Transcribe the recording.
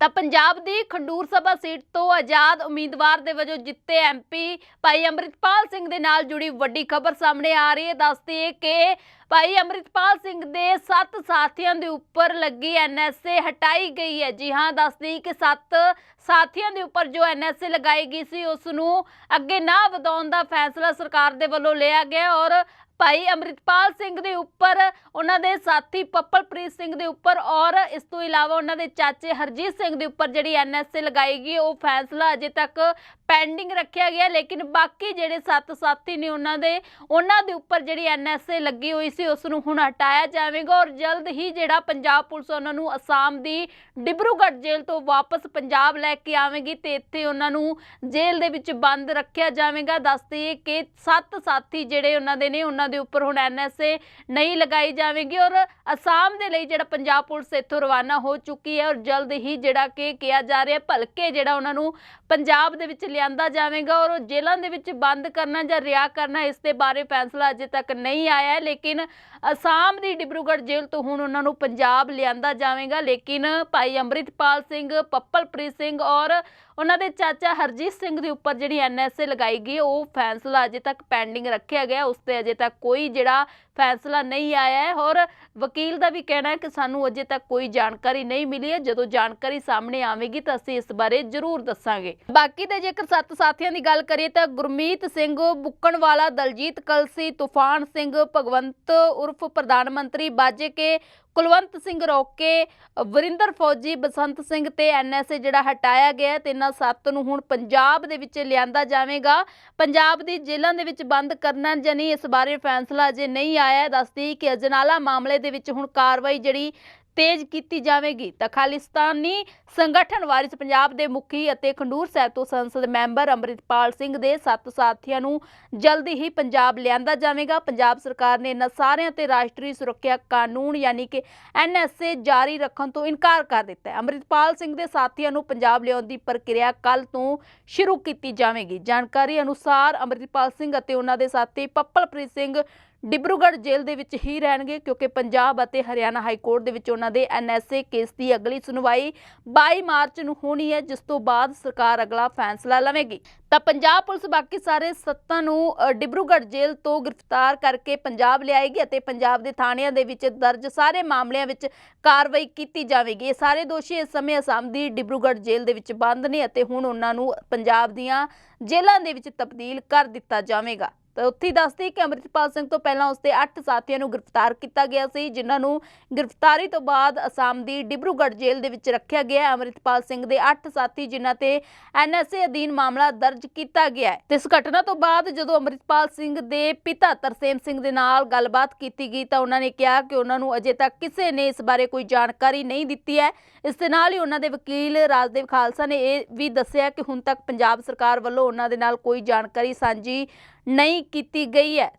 ਤਾਂ ਪੰਜਾਬ ਦੀ ਖੰਡੂਰ ਸਭਾ ਸੀਟ ਤੋਂ ਆਜ਼ਾਦ ਉਮੀਦਵਾਰ ਦੇ ਵਜੋਂ ਜਿੱਤੇ ਐਮਪੀ ਭਾਈ ਅੰਮ੍ਰਿਤਪਾਲ ਸਿੰਘ ਦੇ ਨਾਲ ਜੁੜੀ ਵੱਡੀ ਖਬਰ ਸਾਹਮਣੇ ਆ ਰਹੀ ਹੈ। ਦੱਸਦੀ ਹੈ ਕਿ ਭਾਈ ਅੰਮ੍ਰਿਤਪਾਲ ਸਿੰਘ ਦੇ ਸੱਤ ਸਾਥੀਆਂ ਦੇ ਉੱਪਰ ਲੱਗੀ ਐਨਐਸਏ ਹਟਾਈ ਗਈ ਹੈ। ਜੀ ਹਾਂ ਦੱਸਦੀ ਕਿ ਸੱਤ ਸਾਥੀਆਂ ਦੇ ਉੱਪਰ ਜੋ ਐਨਐਸਏ ਲਗਾਈ ਗਈ ਸੀ, ਉਸ ਨੂੰ ਅੱਗੇ ਨਾ ਵਧਾਉਣ ਦਾ ਫੈਸਲਾ ਸਰਕਾਰ ਦੇ ਵੱਲੋਂ ਲਿਆ ਗਿਆ ਔਰ ਭਾਈ ਅੰਮ੍ਰਿਤਪਾਲ ਸਿੰਘ ਦੇ ਉੱਪਰ, ਉਹਨਾਂ ਦੇ ਸਾਥੀ ਪੱਪਲਪ੍ਰੀਤ ਸਿੰਘ ਦੇ ਉੱਪਰ ਔਰ ਇਸ ਤੋਂ ਇਲਾਵਾ ਉਹਨਾਂ ਦੇ ਚਾਚੇ ਹਰਜੀਤ ਸਿੰਘ ਦੇ ਉੱਪਰ ਜਿਹੜੀ ਐਨਐਸਏ ਲਗਾਈ ਗਈ, ਉਹ ਫੈਸਲਾ ਅਜੇ ਤੱਕ ਪੈਂਡਿੰਗ ਰੱਖਿਆ ਗਿਆ, ਲੇਕਿਨ ਬਾਕੀ ਜਿਹੜੇ ਸੱਤ ਸਾਥੀ ਨੇ ਉਹਨਾਂ ਦੇ ਉਹਨਾਂ ਦੇ ਉੱਪਰ ਜਿਹੜੀ ਐਨਐਸਏ ਲੱਗੀ ਹੋਈ ਸੀ ਉਸ ਨੂੰ ਹੁਣ ਹਟਾਇਆ ਜਾਵੇਗਾ ਔਰ ਜਲਦ ਹੀ ਜਿਹੜਾ ਪੰਜਾਬ ਪੁਲਿਸ ਉਹਨਾਂ ਨੂੰ ਅਸਾਮ ਦੀ ਡਿਬਰੂਗੜ੍ਹ ਜੇਲ੍ਹ ਤੋਂ ਵਾਪਸ ਪੰਜਾਬ ਲੈ ਕੇ ਆਵੇਗੀ ਤੇ ਇੱਥੇ ਉਹਨਾਂ ਨੂੰ ਜੇਲ੍ਹ ਦੇ ਵਿੱਚ ਬੰਦ ਰੱਖਿਆ ਜਾਵੇਗਾ। ਦੱਸ ਦੱਸਦੇ ਕਿ ਸੱਤ ਸਾਥੀ ਜਿਹੜੇ ਉਹਨਾਂ ਦੇ ਨੇ, ਉਹਨਾਂ ਦੇ ਉੱਪਰ ਹੁਣ ਐਨਐਸਏ ਨਹੀਂ ਲਗਾਈ ਜਾਵੇਗੀ ਔਰ ਅਸਾਮ ਦੇ ਲਈ ਜਿਹੜਾ ਪੰਜਾਬ ਪੁਲਿਸ ਇੱਥੋਂ ਰਵਾਨਾ ਹੋ ਚੁੱਕੀ ਹੈ ਔਰ ਜਲਦ ਹੀ ਜਿਹੜਾ ਕਿ ਕਿਹਾ ਜਾ ਰਿਹਾ, ਭਲਕੇ ਜਿਹੜਾ ਉਹਨਾਂ ਨੂੰ ਪੰਜਾਬ ਦੇ ਵਿੱਚ ਲਿਆਂਦਾ ਜਾਵੇਗਾ ਔਰ ਉਹ ਜੇਲ੍ਹਾਂ ਦੇ ਵਿੱਚ ਬੰਦ ਕਰਨਾ ਜਾਂ ਰਿਹਾ ਕਰਨਾ, ਇਸ ਦੇ ਬਾਰੇ ਫੈਸਲਾ ਅਜੇ ਤੱਕ ਨਹੀਂ ਆਇਆ ਹੈ। ਲੇਕਿਨ ਅਸਾਮ ਦੀ ਡਿਬਰੂਗੜ੍ਹ ਜੇਲ੍ਹ ਤੋਂ ਹੁਣ ਉਹਨਾਂ ਨੂੰ ਪੰਜਾਬ ਲਿਆਂਦਾ ਜਾਵੇਗਾ। ਲੇਕਿਨ ਭਾਈ ਅੰਮ੍ਰਿਤਪਾਲ ਸਿੰਘ, ਪੱਪਲਪ੍ਰੀਤ ਸਿੰਘ ਔਰ ਉਹਨਾਂ ਦੇ ਚਾਚਾ ਹਰਜੀਤ ਸਿੰਘ ਦੇ ਉੱਪਰ ਜਿਹੜੀ ਐਨਐਸਏ ਲਗਾਈ ਗਈ ਉਹ ਫੈਸਲਾ ਅਜੇ ਤੱਕ ਪੈਂਡਿੰਗ ਰੱਖਿਆ ਗਿਆ ਉਸ ਤੇ ਅਜੇ ਤੱਕ ਕੋਈ ਜਿਹੜਾ ਫੈਸਲਾ ਨਹੀਂ ਆਇਆ ਹੈ। ਔਰ ਵਕੀਲ ਦਾ ਵੀ ਕਹਿਣਾ ਹੈ ਕਿ ਸਾਨੂੰ ਅਜੇ ਤੱਕ ਕੋਈ ਜਾਣਕਾਰੀ ਨਹੀਂ ਮਿਲੀ ਹੈ। ਜਦੋਂ ਜਾਣਕਾਰੀ ਸਾਹਮਣੇ ਆਵੇਗੀ ਤਾਂ ਅਸੀਂ ਇਸ ਬਾਰੇ ਜ਼ਰੂਰ ਦੱਸਾਂਗੇ। ਬਾਕੀ ਦੇ ਜੇਕਰ ਸੱਤ ਸਾਥੀਆਂ ਦੀ ਗੱਲ ਕਰੀਏ ਤਾਂ ਗੁਰਮੀਤ ਸਿੰਘ ਬੁੱਕਣਵਾਲਾ, ਦਲਜੀਤ ਕਲਸੀ, ਤੂਫਾਨ ਸਿੰਘ, ਭਗਵੰਤ ਉਰਫ ਪ੍ਰਧਾਨ ਮੰਤਰੀ ਬਾਜੇ ਕੇ ਕੁਲਵੰਤ ਸਿੰਘ ਰੋਕੇ ਵਰਿੰਦਰ ਫੌਜੀ, ਬਸੰਤ ਸਿੰਘ ਤੇ ਐਨਐਸਏ ਜਿਹੜਾ ਹਟਾਇਆ ਗਿਆ ਤੇ ਇਹਨਾਂ ਸੱਤ ਨੂੰ ਹੁਣ ਪੰਜਾਬ ਦੇ ਵਿੱਚ ਲਿਆਂਦਾ ਜਾਵੇਗਾ। ਪੰਜਾਬ ਦੀ ਜੇਲ੍ਹਾਂ ਦੇ ਵਿੱਚ ਬੰਦ ਕਰਨਾ ਜਾਂ ਨਹੀਂ ਇਸ ਬਾਰੇ ਫੈਸਲਾ ਅਜੇ ਨਹੀਂ ਆਇਆ। ਦੱਸਦੀ ਕਿ ਅਜਨਾਲਾ ਮਾਮਲੇ ਦੇ ਵਿੱਚ ਹੁਣ ਕਾਰਵਾਈ ਜਿਹੜੀ ਤੇਜ਼ ਕੀਤੀ ਜਾਵੇਗੀ। ਤਾਂ ਖਾਲਿਸਤਾਨੀ ਸੰਗਠਨ ਵਾਰਿਸ ਪੰਜਾਬ ਦੇ ਮੁਖੀ ਅਤੇ ਖੰਡੂਰ ਸਾਹਿਬ ਤੋਂ ਸੰਸਦ ਮੈਂਬਰ ਅੰਮ੍ਰਿਤਪਾਲ ਸਿੰਘ ਦੇ ਸੱਤ ਸਾਥੀਆਂ ਨੂੰ ਜਲਦੀ ਹੀ ਪੰਜਾਬ ਲਿਆਂਦਾ ਜਾਵੇਗਾ। ਪੰਜਾਬ ਸਰਕਾਰ ਨੇ ਇਹਨਾਂ ਸਾਰਿਆਂ ਤੇ ਰਾਸ਼ਟਰੀ ਸੁਰੱਖਿਆ ਕਾਨੂੰਨ ਯਾਨੀ ਕਿ ਐਨਐਸਏ ਜਾਰੀ ਰੱਖਣ ਤੋਂ ਇਨਕਾਰ ਕਰ ਦਿੱਤਾ ਹੈ। ਅੰਮ੍ਰਿਤਪਾਲ ਸਿੰਘ ਦੇ ਸਾਥੀਆਂ ਨੂੰ ਪੰਜਾਬ ਲਿਆਉਣ ਦੀ ਪ੍ਰਕਿਰਿਆ ਕੱਲ ਤੋਂ ਸ਼ੁਰੂ ਕੀਤੀ ਜਾਵੇਗੀ। ਜਾਣਕਾਰੀ ਅਨੁਸਾਰ ਅੰਮ੍ਰਿਤਪਾਲ ਸਿੰਘ ਅਤੇ ਉਹਨਾਂ ਦੇ ਸਾਥੀ ਪੱਪਲਪ੍ਰੀਤ ਸਿੰਘ ਡਿਬਰੂਗੜ੍ਹ ਜੇਲ੍ਹ ਦੇ ਵਿੱਚ ਹੀ ਰਹਿਣਗੇ ਕਿਉਂਕਿ ਪੰਜਾਬ ਅਤੇ ਹਰਿਆਣਾ ਹਾਈ ਕੋਰਟ ਦੇ ਵਿੱਚ ਉਹਨਾਂ ਦੇ ਐਨਐਸਏ ਕੇਸ ਦੀ ਅਗਲੀ ਸੁਣਵਾਈ 22 ਮਾਰਚ ਨੂੰ ਹੋਣੀ ਹੈ, ਜਿਸ ਤੋਂ ਬਾਅਦ ਸਰਕਾਰ ਅਗਲਾ ਫੈਸਲਾ ਲਵੇਗੀ। ਤਾਂ ਪੰਜਾਬ ਪੁਲਿਸ ਬਾਕੀ ਸਾਰੇ ਸੱਤਾਂ ਨੂੰ ਡਿਬਰੂਗੜ੍ਹ ਜੇਲ੍ਹ ਤੋਂ ਗ੍ਰਿਫਤਾਰ ਕਰਕੇ ਪੰਜਾਬ ਲਿਆਏਗੀ ਅਤੇ ਪੰਜਾਬ ਦੇ ਥਾਣਿਆਂ ਦੇ ਵਿੱਚ ਦਰਜ ਸਾਰੇ ਮਾਮਲਿਆਂ ਵਿੱਚ ਕਾਰਵਾਈ ਕੀਤੀ ਜਾਵੇਗੀ। ਇਹ ਸਾਰੇ ਦੋਸ਼ੀ ਇਸ ਸਮੇਂ ਅਸਾਮ ਦੀ ਡਿਬਰੂਗੜ੍ਹ ਜੇਲ੍ਹ ਦੇ ਵਿੱਚ ਬੰਦ ਨੇ ਅਤੇ ਹੁਣ ਉਹਨਾਂ ਨੂੰ ਪੰਜਾਬ ਦੀਆਂ ਜੇਲ੍ਹਾਂ ਦੇ ਵਿੱਚ ਤਬਦੀਲ ਕਰ ਦਿੱਤਾ ਜਾਵੇਗਾ। ਤਾਂ ਉੱਥੇ ਹੀ ਦੱਸਦੀ ਕਿ ਅੰਮ੍ਰਿਤਪਾਲ ਸਿੰਘ ਤੋਂ ਪਹਿਲਾਂ ਉਸਦੇ 8 ਸਾਥੀਆਂ ਨੂੰ ਗ੍ਰਿਫਤਾਰ ਕੀਤਾ ਗਿਆ ਸੀ, ਜਿਨ੍ਹਾਂ ਨੂੰ ਗ੍ਰਿਫਤਾਰੀ ਤੋਂ ਬਾਅਦ ਅਸਾਮ ਦੀ ਡਿਬਰੂਗੜ੍ਹ ਜੇਲ੍ਹ ਦੇ ਵਿੱਚ ਰੱਖਿਆ ਗਿਆ ਹੈ। ਸਿੰਘ ਦੇ 8 ਸਾਥੀ, ਜਿਨ੍ਹਾਂ ਤੇ ਐਨਐਸਏ ਅਧੀਨ ਮਾਮਲਾ ਦਰਜ ਕੀਤਾ ਗਿਆ ਹੈ। ਇਸ ਘਟਨਾ ਤੋਂ ਬਾਅਦ ਜਦੋਂ ਅੰਮ੍ਰਿਤਪਾਲ ਸਿੰਘ ਦੇ ਪਿਤਾ ਤਰਸੇਮ ਸਿੰਘ ਦੇ ਨਾਲ ਗੱਲਬਾਤ ਕੀਤੀ ਗਈ ਤਾਂ ਉਹਨਾਂ ਨੇ ਕਿਹਾ ਕਿ ਉਹਨਾਂ ਨੂੰ ਅਜੇ ਤੱਕ ਕਿਸੇ ਨੇ ਇਸ ਬਾਰੇ ਕੋਈ ਜਾਣਕਾਰੀ ਨਹੀਂ ਦਿੱਤੀ ਹੈ। ਇਸ ਦੇ ਨਾਲ ਹੀ ਉਹਨਾਂ ਦੇ ਵਕੀਲ ਰਾਜਦੇਵ ਖਾਲਸਾ ਨੇ ਇਹ ਵੀ ਦੱਸਿਆ ਕਿ ਹੁਣ ਤੱਕ ਪੰਜਾਬ ਸਰਕਾਰ ਵੱਲੋਂ ਉਹਨਾਂ ਦੇ ਨਾਲ ਕੋਈ ਜਾਣਕਾਰੀ ਸਾਂਝੀ ਨਹੀਂ ਕੀਤੀ ਗਈ ਹੈ।